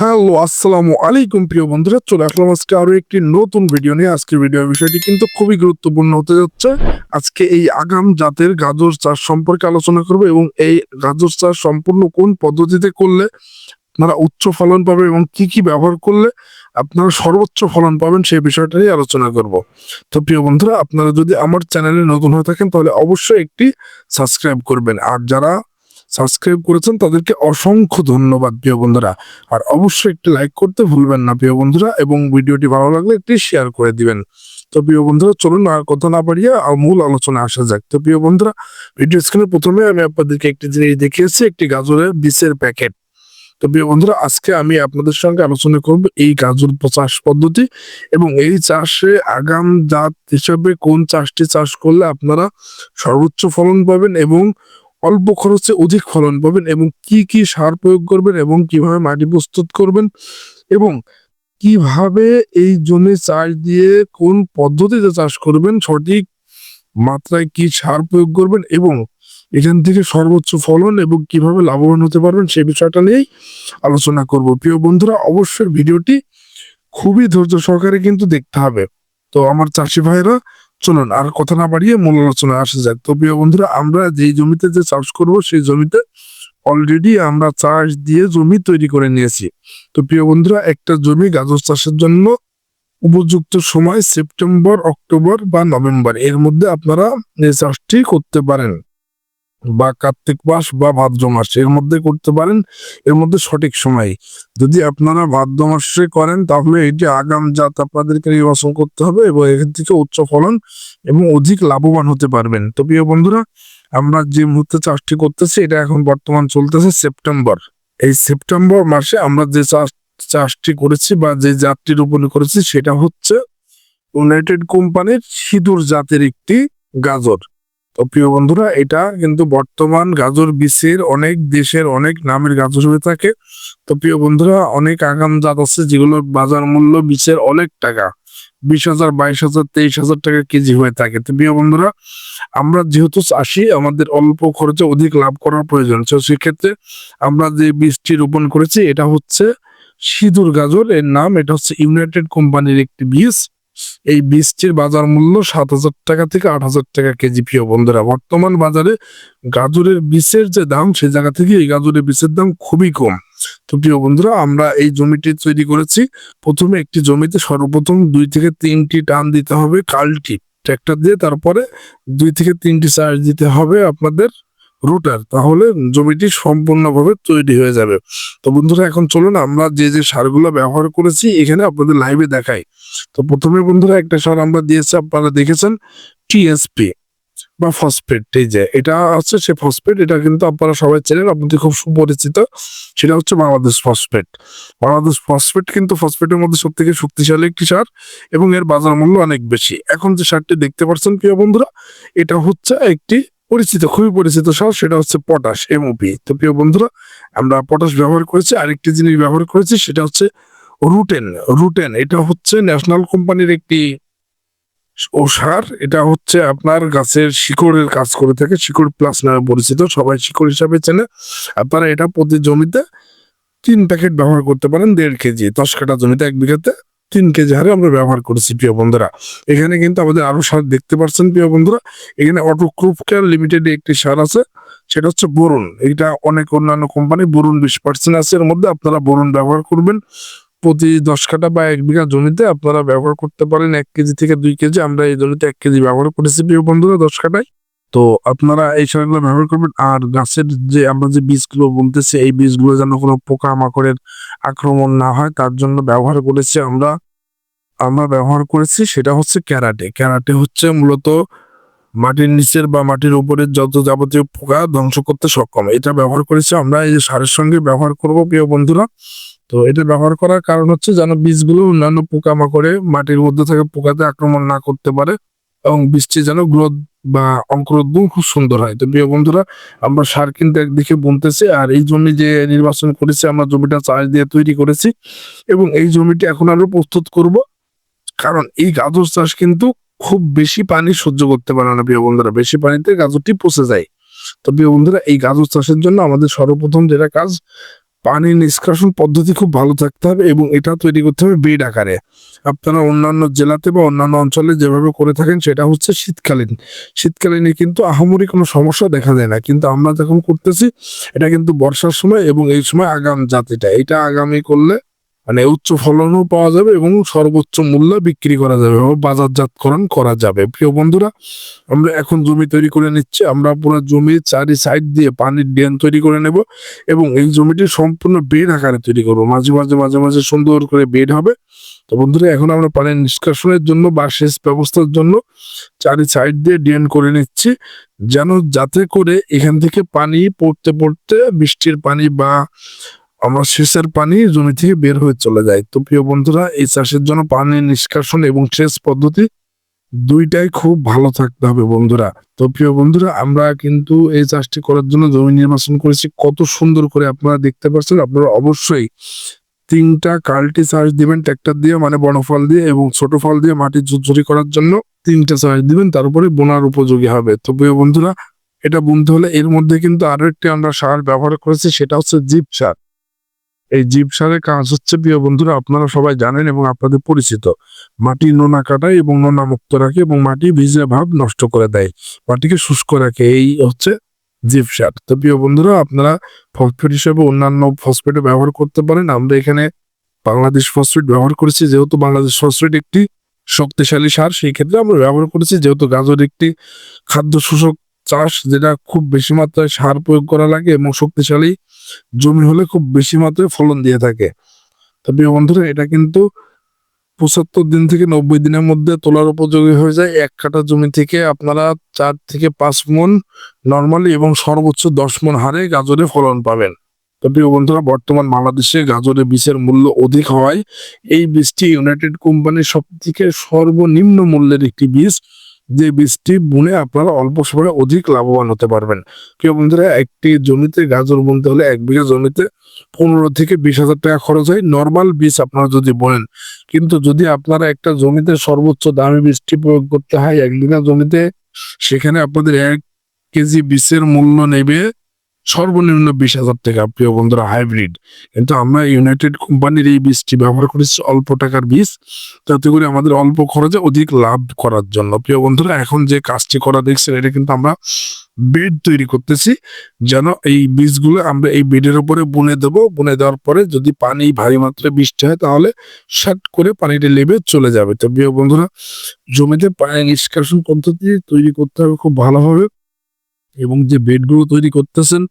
Hello, আসসালামু আলাইকুম প্রিয় বন্ধুরা, চলে আসলাম আজকে আরও একটি নতুন ভিডিও নিয়ে। আজকের ভিডিও বিষয়টি কিন্তু খুবই গুরুত্বপূর্ণ হতে যাচ্ছে। আজকে এই আগাম জাতের গাজর চাষ সম্পর্কে আলোচনা করব এবং এই গাজর চাষ সম্পূর্ণ কোন পদ্ধতিতে করলে আপনারা উচ্চ ফলন পাবে এবং কি কি ব্যবহার করলে আপনারা সর্বোচ্চ ফলন পাবেন সেই বিষয়টা নিয়ে আলোচনা করব। তো প্রিয় বন্ধুরা, আপনারা যদি আমার চ্যানেলে নতুন হয়ে থাকেন, তাহলে অবশ্যই একটি সাবস্ক্রাইব করবেন। আর যারা সাবস্ক্রাইব করেছেন তাদেরকে অসংখ্য ধন্যবাদ, প্রিয় বন্ধুরা। আর অবশ্যই একটি লাইক করতে ভুলবেন না, প্রিয় বন্ধুরা, এবং ভিডিওটি ভালো লাগলে একটি শেয়ার করে দিবেন। তো প্রিয় বন্ধুরা, চলুন আর কথা না বাড়িয়ে মূল আলোচনা আসা যাক। তো প্রিয় বন্ধুরা ভিডিও স্ক্রিনে প্রথমে আমি আপনাদেরকে একটি জিনিস দেখিয়েছি, একটি গাজরের বিষের প্যাকেট তো প্রিয় বন্ধুরা, আজকে আমি আপনাদের সঙ্গে আলোচনা করব এই গাজর চাষ পদ্ধতি এবং এই চাষে আগাম জাত হিসাবে কোন চাষটি চাষ করলে আপনারা সর্বোচ্চ ফলন পাবেন এবং অল্প খরচে অধিক ফলন পাবেন এবং কি কি সার প্রয়োগ করবেন এবং কীভাবে মাটি প্রস্তুত করবেন এবং কীভাবে এই জমি চাষ দিয়ে কোন পদ্ধতিতে চাষ করবেন, সঠিক মাত্রায় কি সার প্রয়োগ করবেন এবং এখান থেকে সর্বোচ্চ ফলন এবং কীভাবে লাভবান হতে পারবেন সে বিষয়টা নিয়েই আলোচনা করব। প্রিয় বন্ধুরা, অবশ্যই ভিডিওটি খুবই ধৈর্য সহকারে কিন্তু দেখতে হবে। তো আমার চাষি ভাইরা চলুন, আর কথা না বাড়িয়ে মূল আলোচনায় আসা যাক। তো প্রিয় বন্ধুরা, আমরা যেই জমিতে যে চাষ করব, সেই জমিতে অলরেডি আমরা চাষ দিয়ে জমি তৈরি করে নিয়েছি। তো প্রিয় বন্ধুরা, একটা জমি গাজর চাষের জন্য উপযুক্ত সময় সেপ্টেম্বর, অক্টোবর বা নভেম্বর, এর মধ্যে আপনারা এই চাষটি করতে পারেন। বা কার্তিক মাস বা ভাদ্র মাস, এর মধ্যে করতে পারেন, এর মধ্যে সঠিক সময়। যদি আপনারা ভাদ্র মাসে করেন, তাহলে এটি আগাম জাত আপনাদেরকে নির্বাচন করতে হবে এবং এখান থেকে উচ্চ ফলন এবং অধিক লাভবান হতে পারবেন। তো প্রিয় বন্ধুরা, আমরা যে মুহূর্তে চাষটি করতেছি, এটা এখন বর্তমান চলতেছে সেপ্টেম্বর। এই সেপ্টেম্বর মাসে আমরা যে চাষ, চাষটি করেছি বা যে জাতটি রোপণ করেছি, সেটা হচ্ছে ইউনাইটেড কোম্পানির সিঁদুর জাতের একটি গাজর। তো প্রিয় বন্ধুরা, এটা কিন্তু বর্তমান গাজর বীজের অনেক দেশের অনেক নামের গাজর হয়ে থাকে। তো প্রিয় বন্ধুরা, অনেক আগাম জাত আছে যেগুলোর বাজার মূল্য বীজের অনেক টাকা, বিশ হাজার, বাইশ হাজার, তেইশ হাজার টাকা কেজি হয়ে থাকে। তো প্রিয় বন্ধুরা, আমরা যেহেতু চাষি, আমাদের অল্প খরচে অধিক লাভ করার প্রয়োজন। তো সেক্ষেত্রে আমরা যে বীজটি রোপণ করেছি, এটা হচ্ছে সিঁদুর গাজর। এর নাম, এটা হচ্ছে ইউনাইটেড কোম্পানির একটি বীজ। এই বীজটির বাজার মূল্য সাত হাজার টাকা থেকে আট হাজার টাকা কেজি, প্রিয় বন্ধুরা। বর্তমান বাজারে গাজরের বীজের যে দাম সেই জায়গা থেকে এই গাজরের বীজের দাম খুবই কম। তো প্রিয় বন্ধুরা, আমরা এই জমিটি তৈরি করেছি। প্রথমে একটি জমিতে সর্বপ্রথম দুই থেকে তিনটি টান দিতে হবে কালটি। ট্র্যাক্টর দিয়ে তারপরে দুই থেকে তিনটি চার্জ দিতে হবে আপনাদের। রুটার তাহলে জমিটি সম্পূর্ণভাবে তৈরি হয়ে যাবে। তো বন্ধুরা, এখন চলুন আমরা যে যে সারগুলো ব্যবহার করেছি, এখানে আপনাদের লাইভে দেখাই। তো প্রথমে বন্ধুরা, একটা সার আমরা দিয়েছি, আপনারা দেখেছেন টিএসপি বা ফসফেট এই যে, এটা হচ্ছে সে ফসফেট এটা কিন্তু আপনারা সবাই চেনেন আপনাদের খুব সুপরিচিত, সেটা হচ্ছে বাংলাদেশ ফসফেট বাংলাদেশ ফসফেট কিন্তু ফসফেটের মধ্যে সব থেকে শক্তিশালী একটি সার এবং এর বাজার মূল্য অনেক বেশি। এখন যে সারটি দেখতে পাচ্ছেন, প্রিয় বন্ধুরা, এটা হচ্ছে একটি পরিচিত, খুবই পরিচিত সার সেটা হচ্ছে পটাশ এমওপি তো প্রিয় বন্ধুরা, আমরা পটাশ ব্যবহার করেছি, আরেকটি জিনিস ব্যবহার করেছি, সেটা হচ্ছে রুটেন রুটেন, এটা হচ্ছে ন্যাশনাল কোম্পানির একটি ও সার, এটা হচ্ছে আপনার গাছের শিকড়ের কাজ করে থাকে, শিকড় প্লাস নামে পরিচিত, সবাই শিকড় হিসাবে চেনে। আপনারা এটা প্রতি জমিতে তিন প্যাকেট ব্যবহার করতে পারেন, দেড় কেজি, দশ কাটা জমিতে এক বিঘাতে। তিন কেজি হারে আমরা ব্যবহার করেছি, প্রিয় বন্ধুরা। এখানে কিন্তু আমাদের আরও সার দেখতে পাচ্ছেন, প্রিয় বন্ধুরা। এখানে অটো ক্রুপ কেয়ার লিমিটেড একটি সার আছে, সেটা হচ্ছে বরুণ। এটা অনেক অন্যান্য কোম্পানি বরুণ বিশ পার্সেন্ট আছে, এর মধ্যে আপনারা বরুণ ব্যবহার করবেন। প্রতি দশ কাটা বা এক বিঘা জমিতে আপনারা ব্যবহার করতে পারেন, এক কেজি থেকে দুই কেজি। আমরা এই জমিতে এক কেজি ব্যবহার করেছি, প্রিয় বন্ধুরা, দশ কাটায় তো আপনারা এই সারগুলো ব্যবহার করবেন। আর গাছের যে আমরা যে বীজগুলো বলতেছি এই বীজগুলো যেন কোনো পোকা মাকড়ের আক্রমণ না হয়, তার জন্য ব্যবহার করেছি আমরা। আমরা ব্যবহার করেছি সেটা হচ্ছে ক্যারাটে। ক্যারাটে হচ্ছে মূলত মাটির নিচের বা মাটির উপরের যত যাবতীয় পোকা ধ্বংস করতে সক্ষম। এটা ব্যবহার করেছি আমরা, এই সারের সঙ্গে ব্যবহার করব, প্রিয় বন্ধুরা। তো এটা ব্যবহার করার কারণ হচ্ছে যেন বীজগুলো অন্যান্য পোকামাকড়ে মাটির মধ্যে থেকে পোকাতে আক্রমণ না করতে পারে। এবং বীজটি যেন গ্রোথ বা অঙ্কুরোদ্গম খুব সুন্দর হয়। তো প্রিয় বন্ধুরা, আমরা সার কিন্তু একদিকে বুনতেছি আর এই জমি যে নির্বাচন করেছি, আমরা জমিটা চাষ দিয়ে তৈরি করেছি এবং এই জমিটি এখন আরও প্রস্তুত করব। কারণ এই গাজর চাষ কিন্তু খুব বেশি পানি সহ্য করতে পারে না প্রিয় বন্ধুরা, বেশি পানিতে গাজরটি পচে যায়। তো প্রিয় বন্ধুরা, এই গাজর চাষের জন্য আমাদের সর্বপ্রথম যেটা কাজ পানি নিষ্কাশন পদ্ধতি খুব ভালো থাকতে হবে এবং এটা তৈরি করতে হবে বেড আকারে। আপনারা অন্যান্য জেলাতে বা অন্যান্য অঞ্চলে যেভাবে করে থাকেন সেটা হচ্ছে শীতকালীন। শীতকালীনে কিন্তু আহামরি কোনো সমস্যা দেখা যায় না। কিন্তু আমরা যখন করতেছি, এটা কিন্তু বর্ষার সময় এবং এই সময় আগাম জাতিটা। এটা আগামী করলে মানে উচ্চ ফলনও পাওয়া যাবে এবং সর্বোচ্চ মূল্য বিক্রি করা যাবে এবং বাজারজাতকরণ করা যাবে। প্রিয় বন্ধুরা, আমরা এখন জমি তৈরি করে নিচ্ছি। আমরা পুরো জমির চারি সাইড দিয়ে পানির ড্রেন তৈরি করে নেব এবং এই জমিটি সম্পূর্ণ বেড আকারে তৈরি করব। মাঝে মাঝে মাঝে মাঝে সুন্দর করে বেড হবে। তো বন্ধুরা, এখন আমরা পানির নিষ্কাশনের জন্য বা সেচ ব্যবস্থার জন্য চারি সাইড দিয়ে ড্রেন করে নিচ্ছি যেন যাতে করে এখান থেকে পানি পড়তে পড়তে বৃষ্টির পানি বা আমরা সেচের পানি জমি থেকে বের হয়ে চলে যায় তো প্রিয় বন্ধুরা, এই চাষের জন্য পানি নিষ্কাশন এবং সেচ পদ্ধতি দুইটাই খুব ভালো থাকতে হবে বন্ধুরা। তো প্রিয় বন্ধুরা, আমরা কিন্তু এই চাষটি করার জন্য জমি নির্বাচন করেছি। কত সুন্দর করে আপনারা দেখতে পাচ্ছেন, আপনারা অবশ্যই তিনটা কাল্টি চাষ দিবেন ট্র্যাক্টর দিয়ে মানে বড় ফল দিয়ে এবং ছোট ফল দিয়ে মাটি ঝুরঝুরি করার জন্য তিনটা চাষ দিবেন, তারপরে বোনার উপযোগী হবে। তো প্রিয় বন্ধুরা, এটা বুনতে হলে এর মধ্যে কিন্তু আরও একটি আমরা সার ব্যবহার করেছি, সেটা হচ্ছে জিপ সার। এই জিপ সারের কাজ হচ্ছে প্রিয় বন্ধুরা, আপনারা সবাই জানেন এবং আপনাদের পরিচিত। মাটি নোনা কাটায় এবং নোনা মুক্ত রাখে এবং মাটি ভিজে ভাব নষ্ট করে দেয়। মাটিকে শুষ্ক রাখে, এই হচ্ছে জিপ সার। তো প্রিয় বন্ধুরা, আপনারা ফসফেট হিসেবে অন্যান্য ফসফেটও ব্যবহার করতে পারেন। আমরা এখানে বাংলাদেশ ফসফেট ব্যবহার করেছি, যেহেতু বাংলাদেশ ফসফেট একটি শক্তিশালী সার, সেই ক্ষেত্রে আমরা ব্যবহার করেছি। যেহেতু গাজর একটি খাদ্য শোষক চাষ, যেটা খুব বেশি মাত্রায় সার প্রয়োগ করা লাগে এবং শক্তিশালী জমি হলে খুব বেশি মাত্রায় ফলন দিয়ে থাকে। তো প্রিয় বন্ধুরা, এটা কিন্তু পঁচাত্তর দিন থেকে নব্বই দিনের মধ্যে তোলার উপযোগী হয়ে যায়। এক কাঠা জমি থেকে আপনারা চার থেকে পাঁচ মন নর্মালি এবং সর্বোচ্চ দশ মন হারে গাজরে ফলন পাবেন। তবে বন্ধুরা, বর্তমান বাংলাদেশে গাজরের বীজের মূল্য অধিক হওয়ায় এই বীজটি ইউনাইটেড কোম্পানির সব থেকে সর্বনিম্ন মূল্যের একটি বীজ। যে বীজটি বুনে আপনারা অল্প সময়ে অধিক লাভবান হতে পারবেন। কেউ বন্ধুরা, একটি জমিতে গাজর বুনতে হলে এক বিঘা জমিতে পনেরো থেকে বিশ হাজার টাকা খরচ হয়। নর্মাল বীজ আপনারা যদি বোনেন কিন্তু যদি আপনারা একটা জমিতে সর্বোচ্চ দামি বীজটি প্রয়োগ করতে হয়, এক বিঘা জমিতে, সেখানে আপনাদের এক কেজি বীজের মূল্য নেবে সর্বনিম্ন বিশ হাজার টাকা, প্রিয় বন্ধুরা হাইব্রিড কিন্তু আমরা ইউনাইটেড কোম্পানির এই বীজটি ব্যবহার করেছি অল্প টাকার বীজ। তাতে করে আমাদের অল্প খরচে অধিক লাভ করার জন্য। প্রিয় বন্ধুরা, এখন যে কাজটি করা দেখছেন, এটা কিন্তু আমরা বেড তৈরি করতেছি, যেন এই বীজগুলো আমরা এই বেডের উপরে বুনে দেব। বুনে দেওয়ার পরে যদি পানি ভারী মাত্রায় বৃষ্টি হয়, তাহলে শাট করে পানিটা লেবে চলে যাবে। তো প্রিয় বন্ধুরা, জমিতে পানি নিষ্কাশন পদ্ধতি তৈরি করতে হবে খুব ভালোভাবে। এবং যে বেডগুলো তৈরি করতেছেন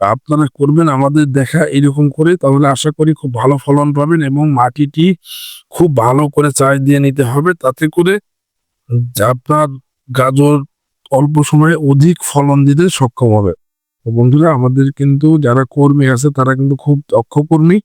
আপনারা করবেন, আমাদের দেখা এরকম করে, তাহলে আশা করি খুব ভালো ফলন পাবেন এবং মাটিটি খুব ভালো করে চাষ দিয়ে নিতে হবে। তাতে করে আপনার গাজর অল্প সময়ে অধিক ফলন দিতে সক্ষম হবে। বন্ধুরা, আমাদের কিন্তু যারা কর্মী আছে, তারা কিন্তু খুব দক্ষ কর্মী।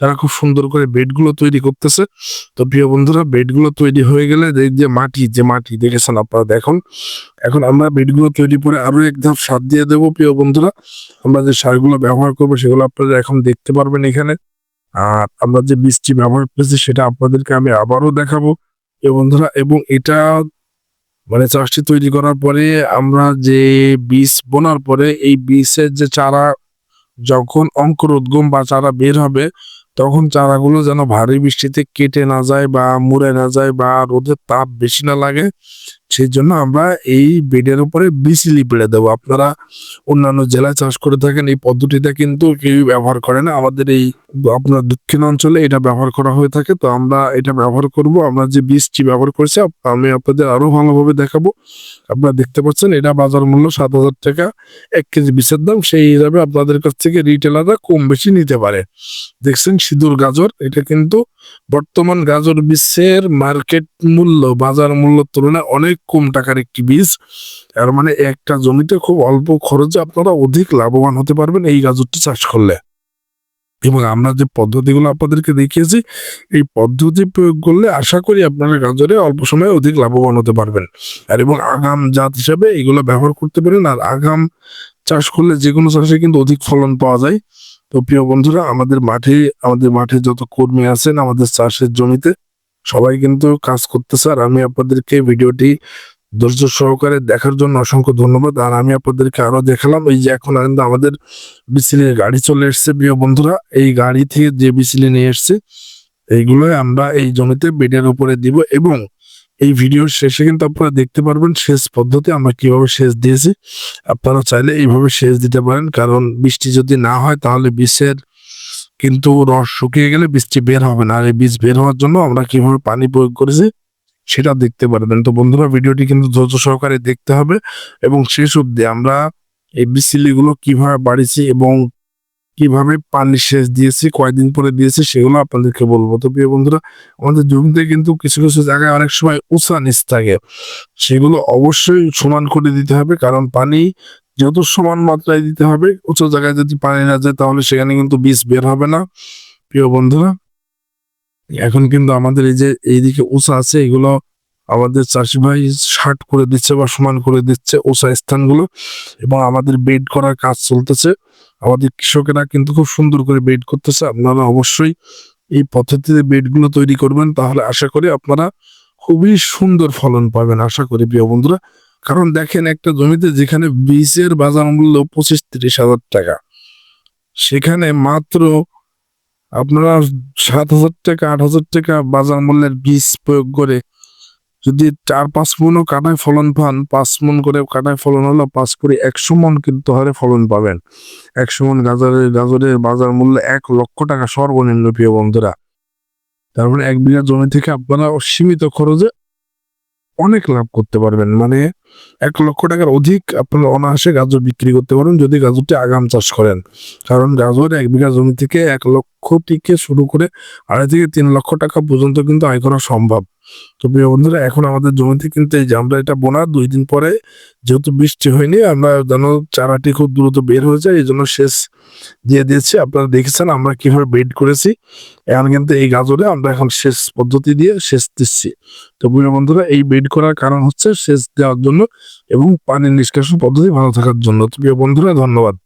তারা খুব সুন্দর করে বেডগুলো তৈরি করতেছে। তো প্রিয় বন্ধুরা, বেডগুলো তৈরি হয়ে গেলে যে মাটি যে মাটি দেখেছেন আপনারা, দেখুন। এখন আমরা বেডগুলো তৈরি করে আরও এক ধাপ সার দিয়ে দেবো, প্রিয় বন্ধুরা। আমরা যে সারগুলো ব্যবহার করব, সেগুলো আপনারা এখন দেখতে পারবেন এখানে। আর আমরা যে বীজটি ব্যবহার করেছি, সেটা আপনাদেরকে আমি আবারও দেখাবো, প্রিয় বন্ধুরা। এবং এটা মানে চাষটি তৈরি করার পরে আমরা যে বীজ বোনার পরে এই বীজের যে চারা যখন অঙ্কুর উদ্গম বা চারা বের হবে, তখন চারাগুলো যেন ভারী বৃষ্টিতে কেটে না যায় বা মুড়ে না যায় বা রোদের তাপ বেশি না লাগে সেই জন্য আমরা এই বেডের উপরে বিচলি পেড়ে দেবো। আপনারা অন্যান্য জেলায় চাষ করে থাকেন, এই পদ্ধতিটা কিন্তু কেউ ব্যবহার করে না। আমাদের এই আপনার দক্ষিণ অঞ্চলে এটা ব্যবহার করা হয়ে থাকে। তো আমরা এটা ব্যবহার করব। আমরা যে বীজটি ব্যবহার করছি আমি আপনাদের আরও ভালোভাবে দেখাবো। আপনারা দেখতে পাচ্ছেন, এটা বাজার মূল্য সাত হাজার টাকা। এক কেজি বীজের দাম, সেই হিসাবে আপনাদের কাছ থেকে রিটেলাররা কম বেশি নিতে পারে। দেখছেন, সিঁদুর, গাজর, এটা কিন্তু বর্তমান গাজর বীজের মার্কেট মূল্য, বাজার মূল্যের তুলনায় অনেক কম টাকার একটি বীজ। তার মানে একটা জমিতে খুব অল্প খরচে আপনারা অধিক লাভবান হতে পারবেন এই গাজরটি চাষ করলে। এবং আমরা যে পদ্ধতিগুলো আপনাদেরকে দেখিয়েছি, এই পদ্ধতি প্রয়োগ করলে আশা করি আপনারা গাজরে অল্প সময়ে অধিক লাভবান হতে পারবেন। আর এবং আগাম জাত হিসাবে এগুলো ব্যবহার করতে পারেন, আর আগাম চাষ করলে যে কোনো চাষে কিন্তু অধিক ফলন পাওয়া যায়। তো প্রিয় বন্ধুরা, আমাদের মাঠে আমাদের মাঠে যত কর্মী আছেন আমাদের চাষের জমিতে, সবাই কিন্তু কাজ করতেছে। আর আমি আপনাদেরকে ভিডিওটি ধৈর্য সহকারে দেখার জন্য অসংখ্য ধন্যবাদ। আর আমি আপনাদেরকে আরও দেখালাম, এই যে এখন কিন্তু আমাদের বিসিলির গাড়ি চলে এসেছে প্রিয় বন্ধুরা। এই গাড়ি থেকে যে বিসিলি নিয়ে এসছে এইগুলো আমরা এই জমিতে বেডের উপরে দিব এবং এই ভিডিওর শেষে কিন্তু আপনারা দেখতে পারবেন সেচ পদ্ধতি আমরা কীভাবে সেচ দিয়েছি। আপনারা চাইলে এইভাবে সেচ দিতে পারেন, কারণ বৃষ্টি যদি না হয় তাহলে বিষের কিন্তু রস শুকিয়ে গেলে বীজটি বের হবে না। আর এই বীজ বের হওয়ার জন্য আমরা কীভাবে পানি প্রয়োগ করেছি সেটা দেখতে পারবেন তো বন্ধুরা, ভিডিওটি কিন্তু ধৈর্য সহকারে দেখতে হবে এবং শেষ অবধি আমরা এই বিসিলিগুলো কীভাবে বাড়িছি এবং কীভাবে পানি সেচ দিয়েছি, কয়দিন পরে দিয়েছি, সেগুলো আপনাদেরকে বলব। তো প্রিয় বন্ধুরা, আমাদের জমিতে কিন্তু কিছু কিছু জায়গায় অনেক সময় উঁচা নিচ থাকে। সেগুলো অবশ্যই সমান করে দিতে হবে, কারণ পানি যেহেতু সমান মাত্রায় দিতে হবে, উঁচু জায়গায় যদি পানি না যায়, তাহলে সেখানে কিন্তু বীজ বের হবে না। প্রিয় বন্ধুরা, এখন কিন্তু আমাদের এই যে এইদিকে উঁচা আছে, এগুলো আমাদের চাষি ভাই শার্ট করে দিচ্ছে বা সমান করে দিচ্ছে উঁচা স্থানগুলো এবং আমাদের বেড করার কাজ চলতেছে। আমাদের কৃষকেরা কিন্তু খুব সুন্দর করে বেড করতেছে। আপনারা অবশ্যই এই পদ্ধতিতে বেডগুলো তৈরি করবেন। তাহলে আশা করি আপনারা খুবই সুন্দর ফলন পাবেন, আশা করি প্রিয় বন্ধুরা। কারণ দেখেন, একটা জমিতে যেখানে বীজের বাজার মূল্য পঁচিশ তিরিশ হাজার টাকা, সেখানে মাত্র আপনারা সাত হাজার টাকা, আট হাজার টাকা বাজার মূল্যের বীজ প্রয়োগ করে যদি চার, পাঁচ মনও কাটায় ফলন পান, পাঁচ মন করে কাটায় ফলন হলো, পাঁচ করে একশো মন কিন্তু হারে ফলন পাবেন। একশো মন গাজরের গাজরের বাজার মূল্য এক লক্ষ টাকা সর্বনিম্ন, প্রিয় বন্ধুরা। তারপরে এক বিঘা জমি থেকে আপনারা সীমিত খরচে অনেক লাভ করতে পারবেন। মানে এক লক্ষ টাকার অধিক আপনারা অনায়াসে গাজর বিক্রি করতে পারেন যদি গাজরটি আগাম চাষ করেন। কারণ গাজর এক বিঘা জমি থেকে এক লক্ষ থেকে শুরু করে আড়াই থেকে তিন লক্ষ টাকা পর্যন্ত কিন্তু আয় করা সম্ভব। তো প্রিয় বন্ধুরা, এখন আমাদের জমিতে কিন্তু এই যে আমরা এটা বোনা, দুই দিন পরে যেহেতু বৃষ্টি হয়নি, আমরা যেন চারাটি খুব দ্রুত বের হয়ে যায় এই জন্য শেষ দিয়ে দিয়েছি। আপনারা দেখেছেন আমরা কীভাবে বেড করেছি, এখন কিন্তু এই গাজরে আমরা এখন শেষ পদ্ধতি দিয়ে শেষ দিচ্ছি। তো প্রিয় বন্ধুরা, এই বেড করার কারণ হচ্ছে সেচ দেওয়ার জন্য এবং পানির নিষ্কাশন পদ্ধতি ভালো থাকার জন্য। তো প্রিয় বন্ধুরা, ধন্যবাদ।